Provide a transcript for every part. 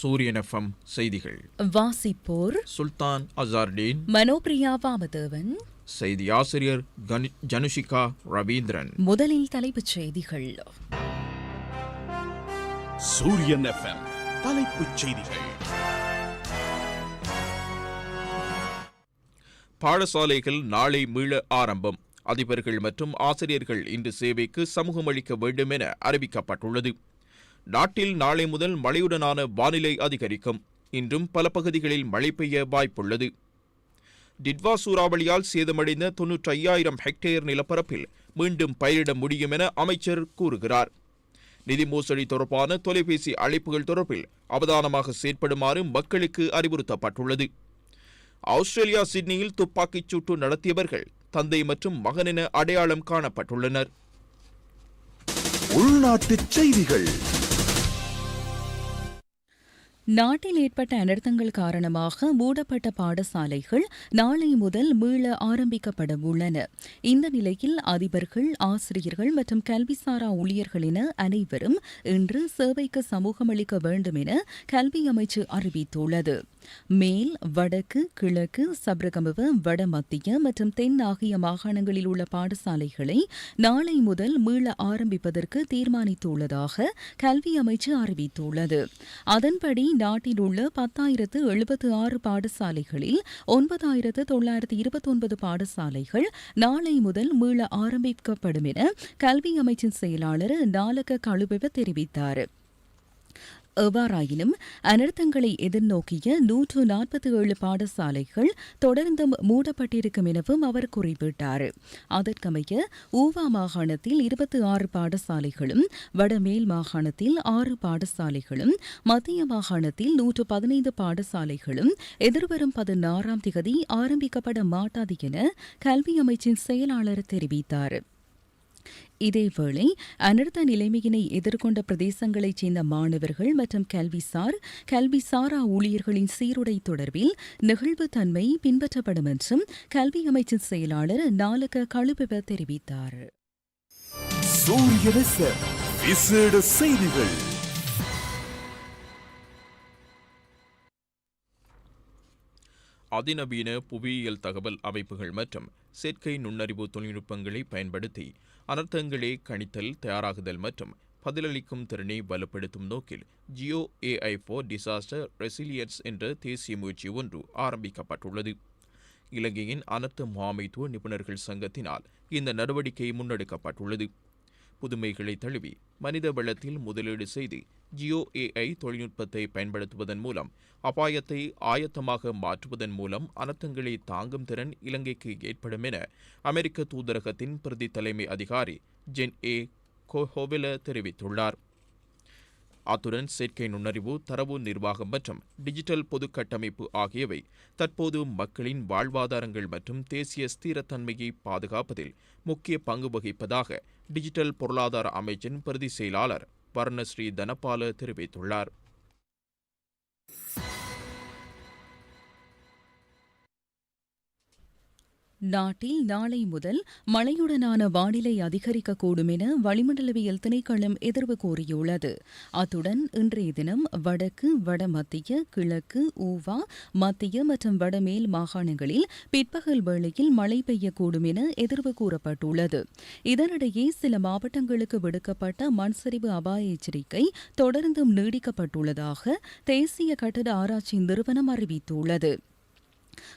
சூரியன் எஃப்எம் செய்திகள். வாசிப்போர் சுல்தான் அசார்டீன் மனோபிரியா வாமதேவன் செய்தி ஆசிரியர் ஜனுஷிகா ரவீந்திரன். முதலில் தலைப்புச் செய்திகள். சூரியன் எஃப்எம் தலைப்புச் செய்திகள். பாடசாலைகள் நாளை மீள ஆரம்பம். அதிபர்கள் மற்றும் ஆசிரியர்கள் இன்று சேவைக்கு சமூகமளிக்க வேண்டும் என அறிவிக்கப்பட்டுள்ளது. நாட்டில் நாளை முதல் மழையுடனான வானிலை அதிகரிக்கும். இன்றும் பல பகுதிகளில் மழை பெய்ய வாய்ப்புள்ளது. டிட்வா சூறாவளியால் சேதமடைந்த தொன்னூற்றி ஐயாயிரம் ஹெக்டேர் நிலப்பரப்பில் மீண்டும் பயிரிட முடியும் என அமைச்சர் கூறுகிறார். நிதி மோசடி தொடர்பான தொலைபேசி அழைப்புகள் தொடர்பில் அவதானமாக செயற்படுமாறு மக்களுக்கு அறிவுறுத்தப்பட்டுள்ளது. ஆஸ்திரேலியா சிட்னியில் துப்பாக்கிச் சூட்டு நடத்தியவர்கள் தந்தை மற்றும் மகன் என அடையாளம் காணப்பட்டுள்ளனர். உள்நாட்டுச் செய்திகள். நாட்டில் ஏற்பட்ட அனர்த்தங்கள் காரணமாக மூடப்பட்ட பாடசாலைகள் நாளை முதல் மீள ஆரம்பிக்கப்பட உள்ளன. இந்த நிலையில் அதிபர்கள் ஆசிரியர்கள் மற்றும் கல்விசாரா ஊழியர்கள் என அனைவரும் இன்று சேவைக்கு சமூகமளிக்க வேண்டும் என கல்வி அமைச்சு அறிவித்துள்ளது. மேல் வடக்கு கிழக்கு சப்ரகமுவ வடமத்திய மற்றும் தென் ஆகிய மாகாணங்களில் உள்ள பாடசாலைகளை நாளை முதல் மீள ஆரம்பிப்பதற்கு தீர்மானித்துள்ளதாக கல்வி அமைச்சு அறிவித்துள்ளது. அதன்படி நாட்டில் உள்ள பத்தாயிரத்து எழுபத்து ஆறு பாடசாலைகளில் ஒன்பதாயிரத்து தொள்ளாயிரத்து இருபத்தொன்பது பாடசாலைகள் நாளை முதல் மீள ஆரம்பிக்கப்படும் என கல்வி அமைச்சின் செயலாளர் நாலக கழுபெவ தெரிவித்தார். எவ்வாறாயினும் அனர்த்தங்களை எதிர்நோக்கிய நூற்று நாற்பத்தி ஏழு பாடசாலைகள் தொடர்ந்தும் மூடப்பட்டிருக்கும் எனவும் அவர் குறிப்பிட்டார். அதற்கமைய ஊவா மாகாணத்தில் இருபத்தி ஆறு பாடசாலைகளும் வடமேல் மாகாணத்தில் ஆறு பாடசாலைகளும் மத்திய மாகாணத்தில் நூற்று பதினைந்து பாடசாலைகளும் எதிர்வரும் பதினாறாம் திகதி ஆரம்பிக்கப்பட மாட்டாது என கல்வி அமைச்சின் செயலாளர் தெரிவித்தார். இதேவேளை அனர்த்த நிலைமையினை எதிர்கொண்ட பிரதேசங்களைச் சேர்ந்த மாணவர்கள் மற்றும் கல்விசார் கல்விசாரா ஊழியர்களின் சீருடை தொடர்பில் நெகிழ்வுத்தன்மை பின்பற்றப்படும் என்றும் கல்வி அமைச்சின் செயலாளர் நாலக கழுபெவ தெரிவித்தார். விசேட செய்திகள். அதிநவீன புவியியல் தகவல் அமைப்புகள் மற்றும் செயற்கை நுண்ணறிவு தொழில்நுட்பங்களை பயன்படுத்தி அனர்த்தங்களை கணித்தல் தயாராகுதல் மற்றும் பதிலளிக்கும் திறனை வலுப்படுத்தும் நோக்கில் geo AI for disaster resilience என்ற தேசிய முயற்சி ஒன்று ஆரம்பிக்கப்பட்டுள்ளது. இலங்கையின் அனர்த்த முகாமைத்துவ நிபுணர்கள் சங்கத்தினால் இந்த நடவடிக்கை முன்னெடுக்கப்பட்டுள்ளது. புதுமைகளை தழுவி மனித வளத்தில் முதலீடு செய்து ஜியோ ஏஐ தொழில்நுட்பத்தை பயன்படுத்துவதன் மூலம் அபாயத்தை ஆயத்தமாக மாற்றுவதன் மூலம் அனர்த்தங்களை தாங்கும் திறன் இலங்கைக்கு ஏற்படும் என அமெரிக்க தூதரகத்தின் பிரதி தலைமை அதிகாரி ஜென் ஏ கோஹோவெல தெரிவித்துள்ளார். அத்துடன் செயற்கை நுண்ணறிவு தரவு நிர்வாகம் மற்றும் டிஜிட்டல் பொது கட்டமைப்பு ஆகியவை தற்போது மக்களின் வாழ்வாதாரங்கள் மற்றும் தேசிய ஸ்திரத்தன்மையை பாதுகாப்பதில் முக்கிய பங்கு வகிப்பதாக டிஜிட்டல் பொருளாதார அமைச்சின் பிரதி செயலாளர் வர்ணஸ்ரீ தனபால தெரிவித்துள்ளார். நாட்டில் நாளை முதல் மழையுடனான வானிலை அதிகரிக்கக்கூடும் என வளிமண்டலவியல் திணைக்களம் எதிர்வு கூறியுள்ளது. அத்துடன் இன்றைய தினம் வடக்கு வடமத்திய கிழக்கு ஊவா மத்திய மற்றும் வடமேல் மாகாணங்களில் பிற்பகல் வேளையில் மழை பெய்யக்கூடும் என எதிர்வு கூறப்பட்டுள்ளது. இதனிடையே சில மாவட்டங்களுக்கு விடுக்கப்பட்ட மண்சரிவு அபாய எச்சரிக்கை தொடர்ந்தும் நீடிக்கப்பட்டுள்ளதாக தேசிய கட்டட ஆராய்ச்சி நிறுவனம் அறிவித்துள்ளது.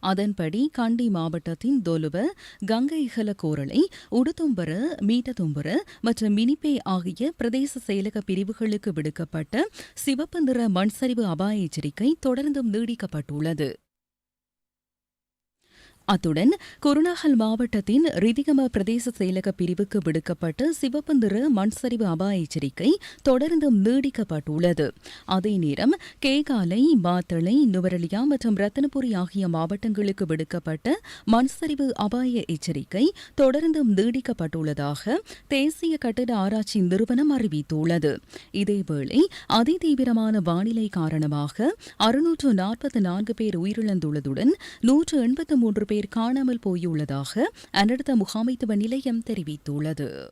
அதன்படி கண்டி மாவட்டத்தின் தொலுவ கங்கை கோரளை உடுதும்பர மீட்டதும்பர மற்றும் மினிப்பே ஆகிய பிரதேச செயலக பிரிவுகளுக்கு விடுக்கப்பட்ட சிவப்பு நிற மண்சரிவு அபாய எச்சரிக்கை தொடர்ந்தும் நீடிக்கப்பட்டுள்ளது. அத்துடன் குருணாகல் மாவட்டத்தின் ரிதிகம பிரதேச செயலக பிரிவுக்கு விடுக்கப்பட்ட சிவப்பு நிற மண்சரிவு அபாய எச்சரிக்கை தொடர்ந்தும் நீடிக்கப்பட்டுள்ளது. அதே நேரம் கேகாலை மாத்தளை நுவரலியா மற்றும் ரத்தனபுரி ஆகிய மாவட்டங்களுக்கு விடுக்கப்பட்ட மண்சரிவு அபாய எச்சரிக்கை தொடர்ந்தும் நீடிக்கப்பட்டுள்ளதாக தேசிய கட்டட ஆராய்ச்சி நிறுவனம் அறிவித்துள்ளது. இதேவேளை அதிதீவிரமான வானிலை காரணமாக அறுநூற்று நாற்பத்தி நான்கு பேர் உயிரிழந்துள்ளதுடன் நூற்று எண்பத்து மூன்று பேர் காணாமல் போயுள்ளதாக அனர்த்த முகாமைத்துவ நிலையம் தெரிவித்துள்ளது.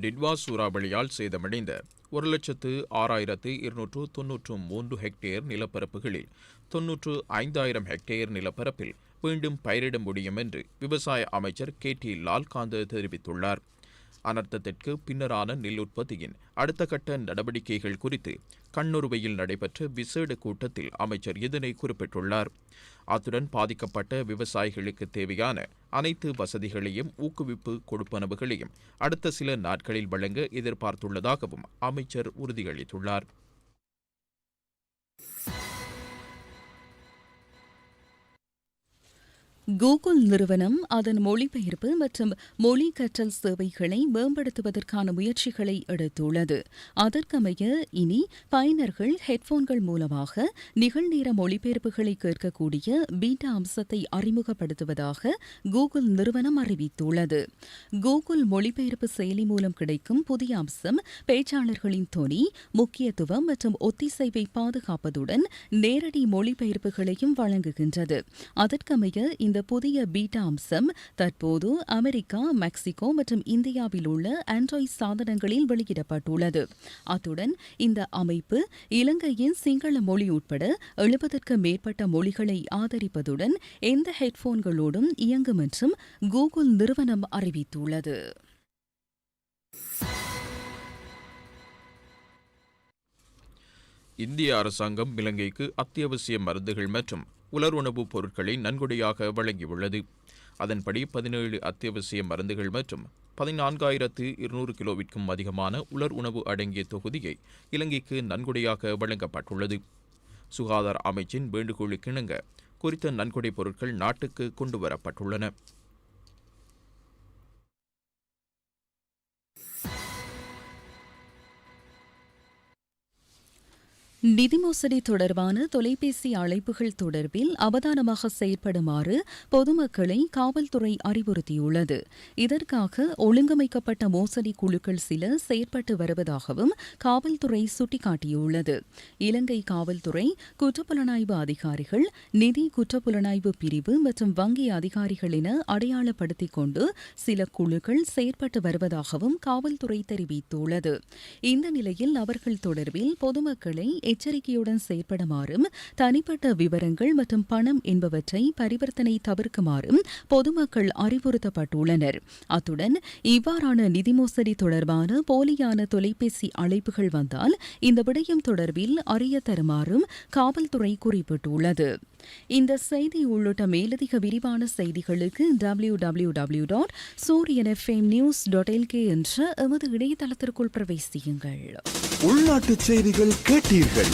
டிட்வா சூறாவளியால் சேதமடைந்த ஒரு லட்சத்து ஆறாயிரத்து இருநூற்று தொன்னூற்று மூன்று ஹெக்டேர் நிலப்பரப்புகளில் தொன்னூற்று ஐந்தாயிரம் ஹெக்டேர் நிலப்பரப்பில் மீண்டும் பயிரிட முடியும் என்று விவசாய அமைச்சர் கே டி லால்காந்த் தெரிவித்துள்ளார். அனர்த்தத்திற்கு பின்னரான நெல் உற்பத்தியின் அடுத்த கட்ட நடவடிக்கைகள் குறித்து கண்ணுறுவையில் நடைபெற்ற விசேட கூட்டத்தில் அமைச்சர் இதனை குறிப்பிட்டுள்ளார். அத்துடன் பாதிக்கப்பட்ட விவசாயிகளுக்கு தேவையான அனைத்து வசதிகளையும் ஊக்குவிப்பு கொடுப்பனவுகளையும் அடுத்த சில நாட்களில் வழங்க எதிர்பார்த்துள்ளதாகவும் அமைச்சர் உறுதியளித்துள்ளார். கூகுள் நிறுவனம் அதன் மொழிபெயர்ப்பு மற்றும் மொழி கற்றல் சேவைகளை மேம்படுத்துவதற்கான முயற்சிகளை எடுத்துள்ளது. அதற்கமைய இனி பயனர்கள் ஹெட்போன்கள் மூலமாக நிகழ்நேர மொழிபெயர்ப்புகளை கேட்கக்கூடிய பீட்டா அம்சத்தை அறிமுகப்படுத்துவதாக கூகுள் நிறுவனம் அறிவித்துள்ளது. கூகுள் மொழிபெயர்ப்பு செயலி மூலம் கிடைக்கும் புதிய அம்சம் பேச்சாளர்களின் தொனி முக்கியத்துவம் மற்றும் ஒத்திசைவை பாதுகாப்பதுடன் நேரடி மொழிபெயர்ப்புகளையும் வழங்குகின்றது. அதற்கமைய இந்த புதிய பீட்டா அம்சம் தற்போது அமெரிக்கா மெக்சிகோ மற்றும் இந்தியாவில் உள்ள ஆண்ட்ராய்ட் சாதனங்களில் வெளியிடப்பட்டுள்ளது. அத்துடன் இந்த அமைப்பு இலங்கையின் சிங்கள மொழி உட்பட எழுபதற்கு மேற்பட்ட மொழிகளை ஆதரிப்பதுடன் எந்த ஹெட்போன்களோடும் இயங்கும் என்றும் கூகுள் நிறுவனம் அறிவித்துள்ளது. இந்திய அரசாங்கம் இலங்கைக்கு அத்தியாவசிய மருந்துகள் மற்றும் உலர் உணவுப் பொருட்களை நன்கொடையாக வழங்கியுள்ளது. அதன்படி பதினேழு அத்தியாவசிய மருந்துகள் மற்றும் பதினான்காயிரத்து இருநூறு கிலோவிற்கும் அதிகமான உலர் உணவு அடங்கிய தொகுதியை இலங்கைக்கு நன்கொடையாக வழங்கப்பட்டுள்ளது. சுகாதார அமைச்சின் வேண்டுகோளுக்கிணங்க குறித்த நன்கொடை பொருட்கள் நாட்டுக்கு கொண்டுவரப்பட்டுள்ளன. நிதி மோசடி தொடர்பான தொலைபேசி அழைப்புகள் தொடர்பில் அவதானமாக செயற்படுமாறு பொதுமக்களை காவல்துறை அறிவுறுத்தியுள்ளது. இதற்காக ஒழுங்கமைக்கப்பட்ட மோசடி குழுக்கள் சில செயற்பட்டு வருவதாகவும் காவல்துறை சுட்டிக்காட்டியுள்ளது. இலங்கை காவல்துறை குற்றப்புலனாய்வு அதிகாரிகள் நிதி குற்றப்புலனாய்வு பிரிவு மற்றும் வங்கி அதிகாரிகள் என அடையாளப்படுத்திக் கொண்டு சில குழுக்கள் செயற்பட்டு வருவதாகவும் காவல்துறை தெரிவித்துள்ளது. இந்த நிலையில் அவர்கள் தொடர்பில் பொதுமக்களை எச்சரிக்கையுடன் செயற்படுமாறும் தனிப்பட்ட விவரங்கள் மற்றும் பணம் என்பவற்றை பரிவர்த்தனை தவிர்க்குமாறும் பொதுமக்கள் அறிவுறுத்தப்பட்டுள்ளனர். அத்துடன் இவ்வாறான நிதி மோசடி தொடர்பான போலியான தொலைபேசி அழைப்புகள் வந்தால் இந்த விடயம் தொடர்பில் அறிய தருமாறும் காவல்துறை குறிப்பிட்டுள்ளது. இந்த செய்தி உள்ளிட்ட மேலதிக விரிவான செய்திகளுக்கு W W W dot Sooriyan FM news dot LK என்ற எமது இணையதளத்திற்குள் பிரவேசியுங்கள். உள்நாட்டு செய்திகள் கேட்டீர்கள்.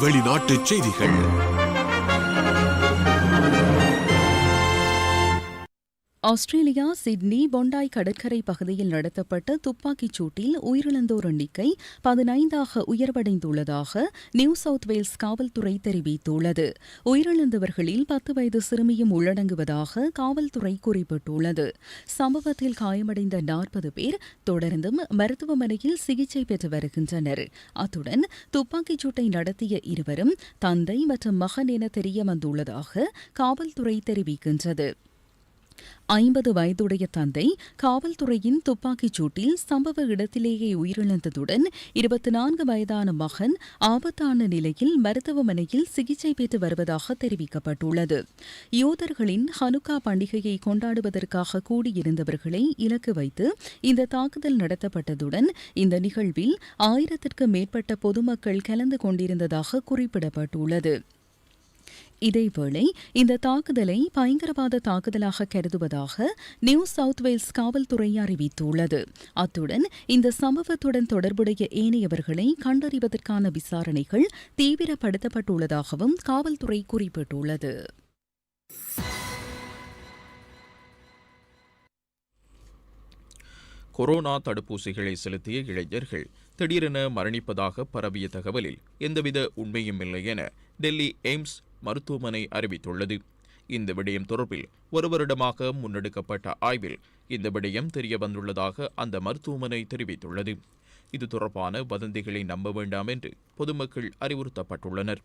வெளிநாட்டு செய்திகள். ஆஸ்திரேலியா சிட்னி பொண்டாய் கடற்கரை பகுதியில் நடத்தப்பட்ட துப்பாக்கிச் சூட்டில் உயிரிழந்தோர் எண்ணிக்கை பதினைந்தாக உயர்வடைந்துள்ளதாக நியூ சவுத் வேல்ஸ் காவல்துறை தெரிவித்துள்ளது. உயிரிழந்தவர்களில் பத்து வயது சிறுமியும் உள்ளடங்குவதாக காவல்துறை குறிப்பிட்டுள்ளது. சம்பவத்தில் காயமடைந்த நாற்பது பேர் தொடர்ந்தும் மருத்துவமனையில் சிகிச்சை பெற்று வருகின்றனர். அத்துடன் துப்பாக்கிச் சூட்டை நடத்திய இருவரும் தந்தை மற்றும் மகன் என தெரிய வந்துள்ளதாக காவல்துறை தெரிவிக்கின்றது. ஐம்பது வயதுடைய தந்தை காவல்துறையின் துப்பாக்கிச் சூட்டில் சம்பவ இடத்திலேயே உயிரிழந்ததுடன் இருபத்தி நான்கு வயதான மகன் ஆபத்தான நிலையில் மருத்துவமனையில் சிகிச்சை பெற்று வருவதாக தெரிவிக்கப்பட்டுள்ளது. யோதர்களின் ஹனுக்கா பண்டிகையை கொண்டாடுவதற்காக கூடியிருந்தவர்களை இலக்கு வைத்து இந்த தாக்குதல் நடத்தப்பட்டதுடன் இந்த நிகழ்வில் ஆயிரத்திற்கு மேற்பட்ட பொதுமக்கள் கலந்து கொண்டிருந்ததாக குறிப்பிடப்பட்டுள்ளது. இதேவேளை இந்த தாக்குதலை பயங்கரவாத தாக்குதலாக கருதுவதாக நியூ சவுத் வேல்ஸ் காவல்துறை அறிவித்துள்ளது. அத்துடன் இந்த சம்பவத்துடன் தொடர்புடைய ஏனையவர்களை கண்டறிவதற்கான விசாரணைகள் தீவிரப்படுத்தப்பட்டுள்ளதாகவும் காவல்துறை குறிப்பிட்டுள்ளது. கொரோனா தடுப்பூசிகளை செலுத்திய இளைஞர்கள் திடீரென மரணிப்பதாக பரவிய தகவலில் எந்தவித உண்மையும் இல்லை என டெல்லி எய்ம்ஸ் மருத்துவமனை அறிவித்துள்ளது. இந்த விடயம் தொடர்பில் ஒரு வருடமாக முன்னெடுக்கப்பட்ட ஆய்வில் இந்த விடயம் தெரிய வந்துள்ளதாக அந்த மருத்துவமனை தெரிவித்துள்ளது. இது தொடர்பான வதந்திகளை நம்ப வேண்டாம் என்று பொதுமக்கள் அறிவுறுத்தப்பட்டுள்ளனர்.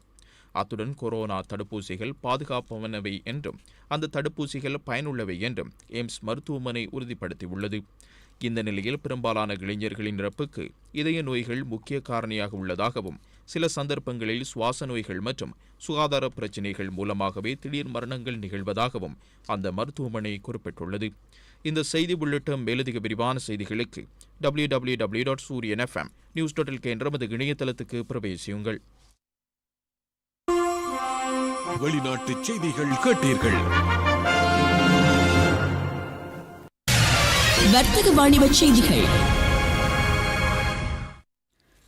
அத்துடன் கொரோனா தடுப்பூசிகள் பாதுகாப்பானவை என்றும் அந்த தடுப்பூசிகள் பயனுள்ளவை என்றும் எய்ம்ஸ் மருத்துவமனை உறுதிப்படுத்தியுள்ளது. இந்த நிலையில் பெரும்பாலான இளைஞர்களின் இறப்புக்கு இதய நோய்கள் முக்கிய காரணியாக உள்ளதாகவும் சில சந்தர்ப்பங்களில் சுவாச நோய்கள் மற்றும் சுகாதார பிரச்சினைகள் மூலமாகவே திடீர் மரணங்கள் நிகழ்வதாகவும் அந்த மருத்துவமனை குறிப்பிட்டுள்ளது. இந்த செய்தி உள்ளிட்ட மேலதிக விரிவான செய்திகளுக்கு W W W dot Sooriyan FM news dot என்ற நமது இணையதளத்துக்கு பிரவேசியுங்கள். வெளிநாட்டு செய்திகள் கேட்டீர்கள். வர்த்தக வாணிப செய்திகள்.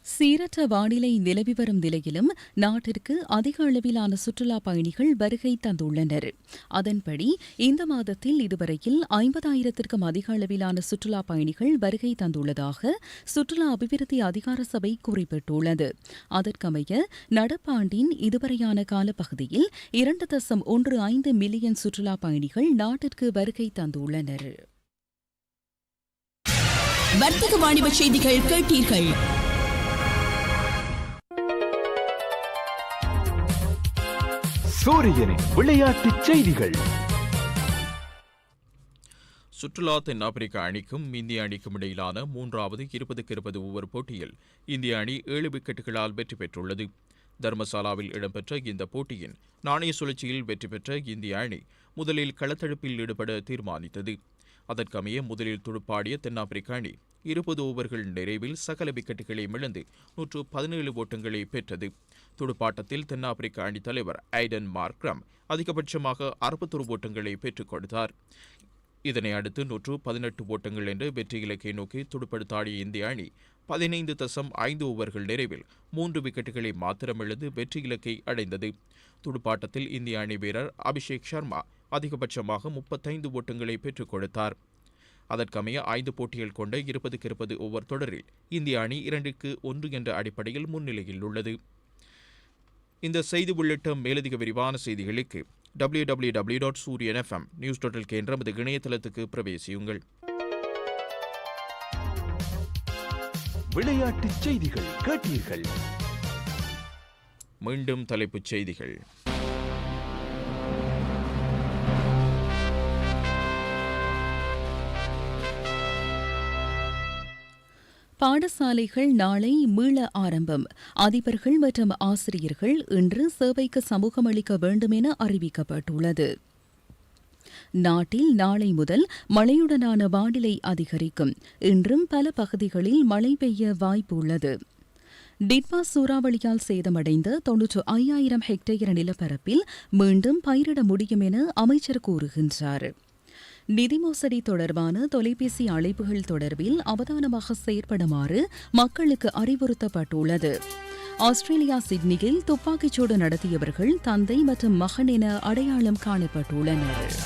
சீரற்ற வானிலை நிலவி வரும் நிலையிலும் நாட்டிற்கு அதிக அளவிலான சுற்றுலா பயணிகள் வருகை தந்துள்ளனர். அதன்படி இந்த மாதத்தில் இதுவரையில் ஐம்பதாயிரத்திற்கும் அதிக அளவிலான சுற்றுலா பயணிகள் வருகை தந்துள்ளதாக சுற்றுலா அபிவிருத்தி அதிகார சபை குறிப்பிட்டுள்ளது. அதற்கமைய நடப்பாண்டின் இதுவரையான காலப்பகுதியில் இரண்டு தசம் ஒன்று ஐந்து மில்லியன் சுற்றுலா பயணிகள் நாட்டிற்கு வருகை தந்துள்ளனர். வர்த்தக வாணிப செய்திகள் கேட்டீர்கள். சூரியனின் விளையாட்டுச் செய்திகள். சுற்றுலா தென்னாப்பிரிக்க அணிக்கும் இந்திய அணிக்கும் இடையிலான மூன்றாவது இருபதுக்கு இருபது ஓவர் போட்டியில் இந்திய அணி ஏழு விக்கெட்டுகளால் வெற்றி பெற்றுள்ளது. தர்மசாலாவில் இடம்பெற்ற இந்த போட்டியின் நாணய சுழற்சியில் வெற்றி பெற்ற இந்திய அணி முதலில் களத்தடுப்பில் ஈடுபட தீர்மானித்தது. அதற்கமைய முதலில் துடுப்பாடிய தென்னாப்பிரிக்க அணி இருபது ஓவர்கள் நிறைவில் சகல விக்கெட்டுகளை இழந்து நூற்று பதினேழு ஓட்டங்களை பெற்றது. துடுப்பாட்டத்தில் தென்னாப்பிரிக்க அணித் தலைவர் ஐடன் மார்க்ரம் அதிகபட்சமாக அறுபத்தொரு ஓட்டங்களை பெற்றுக் கொடுத்தார். இதனை அடுத்து நூற்று பதினெட்டு ஓட்டங்கள் என்ற வெற்றி இலக்கை நோக்கி துடுப்படுத்தாடிய இந்திய அணி பதினைந்து தசம் ஐந்து ஓவர்கள் நிறைவில் மூன்று விக்கெட்டுகளை மாத்திரமிழந்து வெற்றி இலக்கை அடைந்தது. துடுப்பாட்டத்தில் இந்திய அணி வீரர் அபிஷேக் சர்மா அதிகபட்சமாக முப்பத்தைந்து ஓட்டங்களை பெற்றுக் கொடுத்தார். அதற்கமைய ஐந்து போட்டிகள் கொண்ட இருபதுக்கு இருபது ஓவர் தொடரில் இந்திய அணி இரண்டுக்கு ஒன்று என்ற அடிப்படையில் முன்னிலையில் உள்ளது. இந்த செய்தி உள்ளிட்ட மேலதிக விரிவான செய்திகளுக்கு W W W dot Sooriyan FM news dot என்ற நமது இணையதளத்துக்கு பிரவேசியுங்கள். விளையாட்டுச் செய்திகள் கேட்டீர்கள். மீண்டும் தலைப்புச் செய்திகள். பாடசாலைகள் நாளை மீள ஆரம்பம். அதிபர்கள் மற்றும் ஆசிரியர்கள் இன்று சேவைக்கு சமூகமளிக்க வேண்டும் என அறிவிக்கப்பட்டுள்ளது. நாட்டில் நாளை முதல் மழையுடனான வானிலை அதிகரிக்கும். இன்றும் பல பகுதிகளில் மழை பெய்ய வாய்ப்பு உள்ளது. டிட்வா சூறாவளியால் சேதமடைந்த தொன்னூற்று ஐயாயிரம் ஹெக்டேயர் நிலப்பரப்பில் மீண்டும் பயிரிட முடியும் என அமைச்சர் கூறுகின்றார். நிதி மோசடி தொடர்பான தொலைபேசி அழைப்புகள் தொடர்பில் அவதானமாக செயற்படுமாறு மக்களுக்கு அறிவுறுத்தப்பட்டுள்ளது. ஆஸ்திரேலியா சிட்னியில் துப்பாக்கிச்சூடு நடத்தியவர்கள் தந்தை மற்றும் மகன் என அடையாளம் காணப்பட்டுள்ளனர்.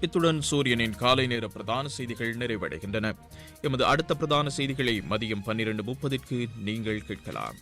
இத்துடன் சூரியனின் காலை நேர பிரதான செய்திகள் நிறைவடைகின்றன. எமது அடுத்த பிரதான செய்திகளை மதியம் பன்னிரண்டு முப்பதிற்கு நீங்கள் கேட்கலாம்.